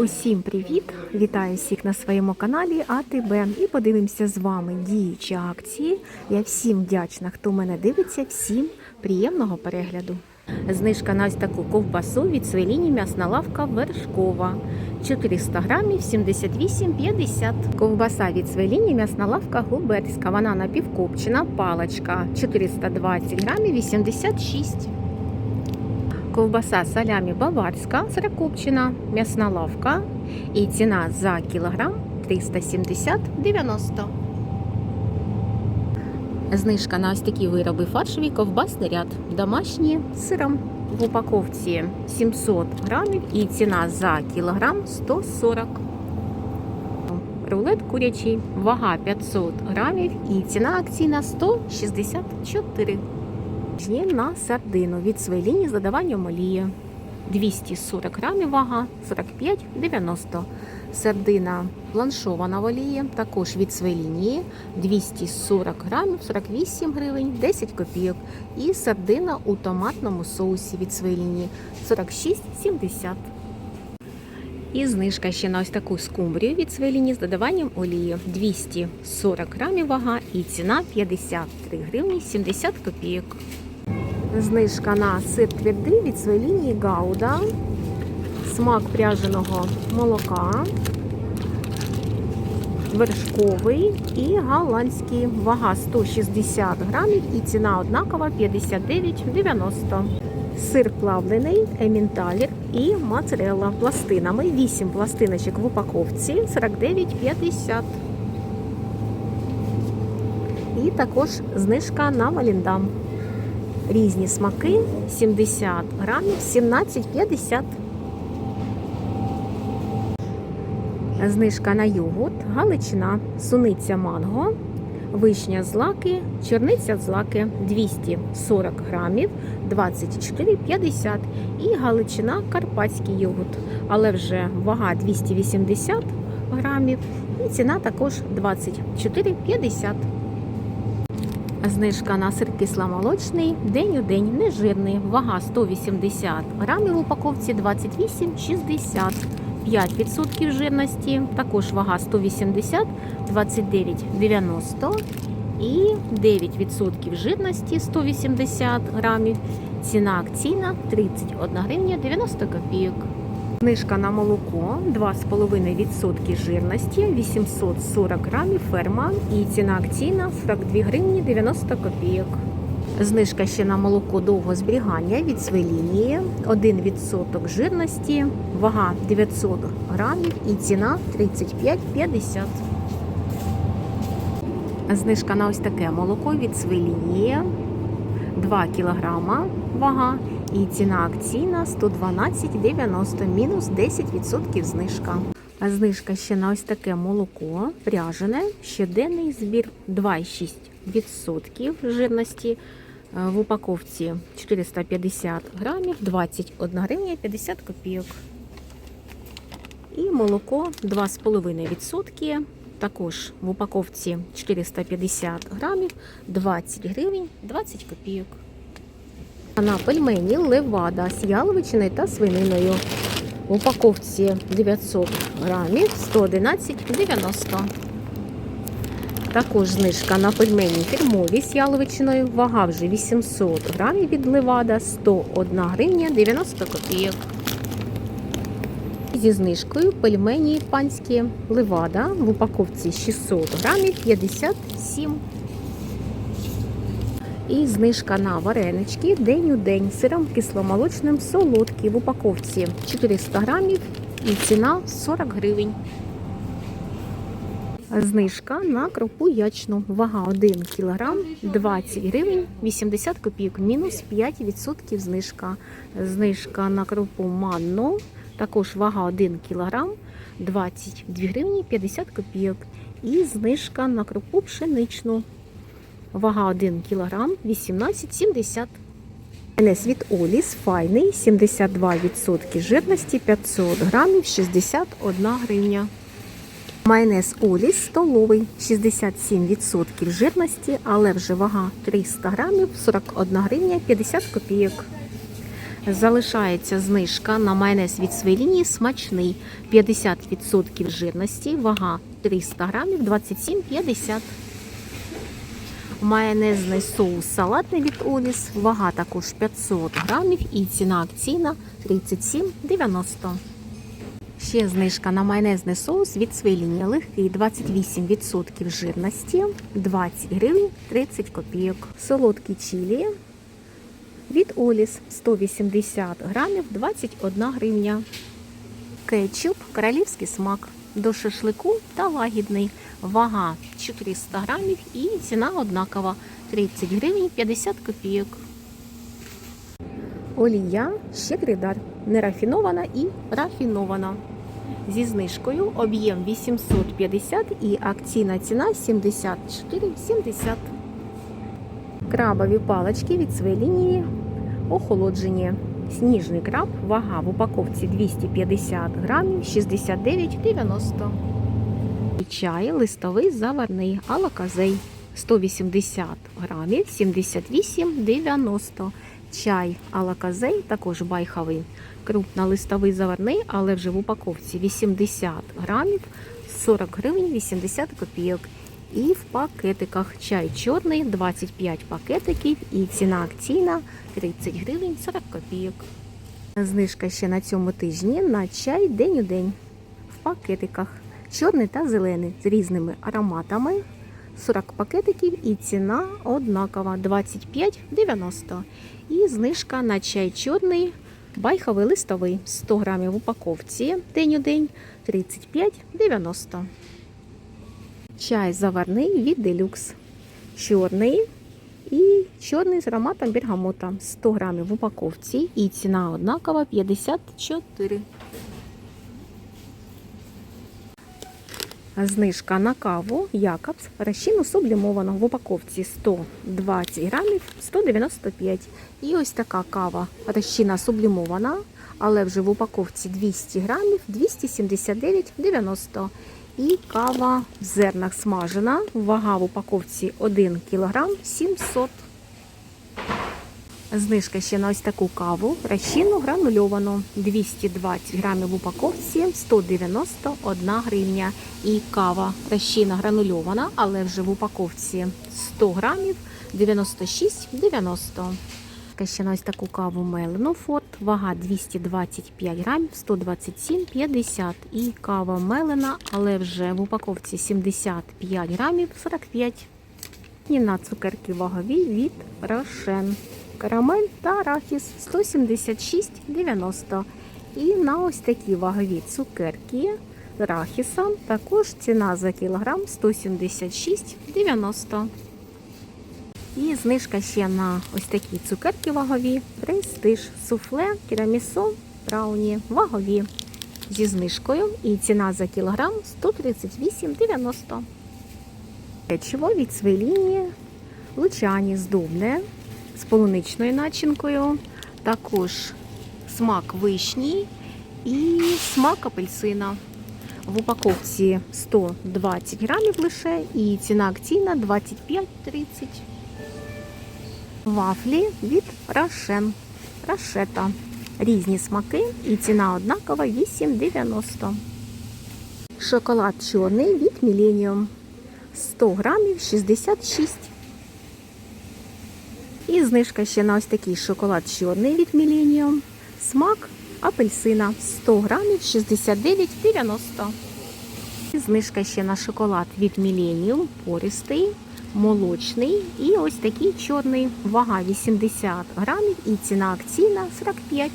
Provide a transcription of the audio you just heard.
Усім привіт! Вітаю всіх на своєму каналі АТБ і подивимося з вами діючі акції. Я всім вдячна, хто мене дивиться. Всім приємного перегляду. Знижка на ось таку ковбасу від свеліні м'ясна лавка вершкова. 400 грамів 78,50. Ковбаса від свеліні м'ясна лавка губерська. Вона напівкопчена, паличка 420 грамів 86. Ковбаса салямі баварська, сирокопчена, м'ясна лавка. І ціна за кілограм 370,90. Знижка на ось такі вироби фаршові ковбасний ряд. Домашні сиром. В упаковці 700 грамів і ціна за кілограм 140. Рулет курячий, вага 500 грамів і ціна акційна 164 Жні на сардину від своєї лінії з додаванням олії. 240 грамів вага 45,90. Сардина бланшована в олії, також від своєї лінії 240 грамів 48 гривень 10 копійок. І сардина у томатному соусі від своєї лінії 46,70. І знижка ще на ось таку скумбрію від своєї лінії з додаванням олії 240 грамів вага і ціна 53 гривні 70 копійок. Знижка на сир твердий від своєї лінії Гауда, смак пряженого молока, вершковий і голландський. Вага 160 грамів і ціна однакова 59,90. Сир плавлений, емінталір і моцарелла пластинами. 8 пластиночок в упаковці 49,50. І також знижка на валіндам. Різні смаки. 70 грамів 17,50. Знижка на йогурт, галичина, суниця манго, вишня злаки, чорниця злаки 240 грамів 24,50 і галичина. Карпатський йогурт, але вже вага 280 грамів. І ціна також 24,50. Знижка на сир кисломолочний, день у день нежирний, вага 180 грамів в упаковці 28,60 5% жирності, також вага 180, 29,90 і 9% жирності 180 грамів. Ціна акційна 31 гривня 90 копійок. Знижка на молоко 2,5% жирності 840 грамів ферма і ціна акційна 42 гривні 90 копійок. Знижка ще на молоко довго зберігання від свелінії 1% жирності, вага 900 грамів і ціна 35,50. Знижка на ось таке молоко від свелінії 2 кг вага і ціна акційна 112,90 мінус 10% знижка. А знижка ще на ось таке молоко пряжене, щоденний збір 2,6% жирності. В упаковці 450 грамів, 21 гривня 50 копійок. І молоко 2,5%. Також в упаковці 450 грамів, 20 гривень 20 копійок. На пельмені левада з яловичиною та свининою. В упаковці 900 грамів 111,90. Також знижка на пельмені фірмові з яловичиною. Вага вже 800 грамів від левада 101 гривня 90 копійок. Зі знижкою пельмені панські левада в упаковці 600 грамів 57 і знижка на варенички день у день сиром кисломолочним солодкі в упаковці 400 грамів і ціна 40 гривень. Знижка на крупу ячну. Вага 1 кг 20 гривень 80 копійок, мінус 5% знижка. Знижка на крупу манну, також вага 1 кг 22 гривні 50 копійок. І знижка на крупу пшеничну. Вага 1 кг 18,70. Майонез від Оліс файний 72% жирності 500 грамів 61 гривня. Майонез Оліс столовий 67% жирності, але вже вага 300 грамів 41 гривня 50 копійок. Залишається знижка на майонез від своєї лінії смачний 50% жирності, вага 300 грамів 27,50. Майонезний соус салатний від Оліс, вага також 500 грамів і ціна акційна 37,90. Ще знижка на майонезний соус від своєї лінії легкий 28% жирності, 20 гривень 30 копійок. Солодкі чилі від Оліс 180 грамів 21 гривня. Кетчуп королівський смак до шашлику та лагідний. Вага 400 грамів і ціна однакова 30 гривень 50 копійок. Олія щедрий дар. Нерафінована і рафінована. Зі знижкою об'єм 850 і акційна ціна 74,70. Крабові палички від своєї лінії охолоджені. Сніжний краб, вага в упаковці 250 грамів, 69,90. І Чай листовий заварний алаказей 180 грамів, 78,90. Чай алаказей також байховий. Крупнолистовий заварний, але вже в упаковці 80 грамів, 40 гривень 80 копійок. І в пакетиках чай чорний 25 пакетиків і ціна акційна 30 гривень 40 копійок. Знижка ще на цьому тижні на чай день у день в пакетиках. Чорний та зелений з різними ароматами. 40 пакетиків і ціна однакова 25,90. І знижка на чай чорний, байховий листовий 100 грамів в упаковці день у день 35,90. Чай заварний від делюкс. Чорний і чорний з ароматом бергамота 100 грамів в упаковці і ціна однакова 54. Знижка на каву Якобс розчину сублімовану в упаковці 120 грамів 195. І ось така кава розчина сублімована, але вже в упаковці 200 грамів 279,90. І кава в зернах смажена. Вага в упаковці 1 кг 700. Знижка ще на ось таку каву. Розчинну гранульовану 220 грамів в упаковці 191 гривня. І кава розчинна гранульована, але вже в упаковці 100 грамів 96,90. Ще на ось таку каву мелену форт, вага 225 грамів, 127,50. І кава мелена, але вже в упаковці 75 грамів, 45. І на цукерки вагові від Рошен. Карамель та арахіс 176,90. І на ось такі вагові цукерки з арахісом також ціна за кілограм 176,90. І знижка ще на ось такі цукерки вагові, престиж, суфле, тірамісу, брауні, вагові зі знижкою. І ціна за кілограм 138,90. Печиво від своєї лучані здобне з полуничною начинкою. Також смак вишні і смак апельсина. В упаковці 120 грамів лише і ціна акційна 25,30. Вафлі від Рошен. Рошета. Різні смаки і ціна однакова 8,90. Шоколад чорний від Millennium. 100 грамів 66. І знижка ще на ось такий шоколад чорний від Millennium. Смак апельсина 100 грамів 69,90. І знижка ще на шоколад від Millennium. Пористий молочний і ось такий чорний, вага 80 грамів і ціна акційна 45.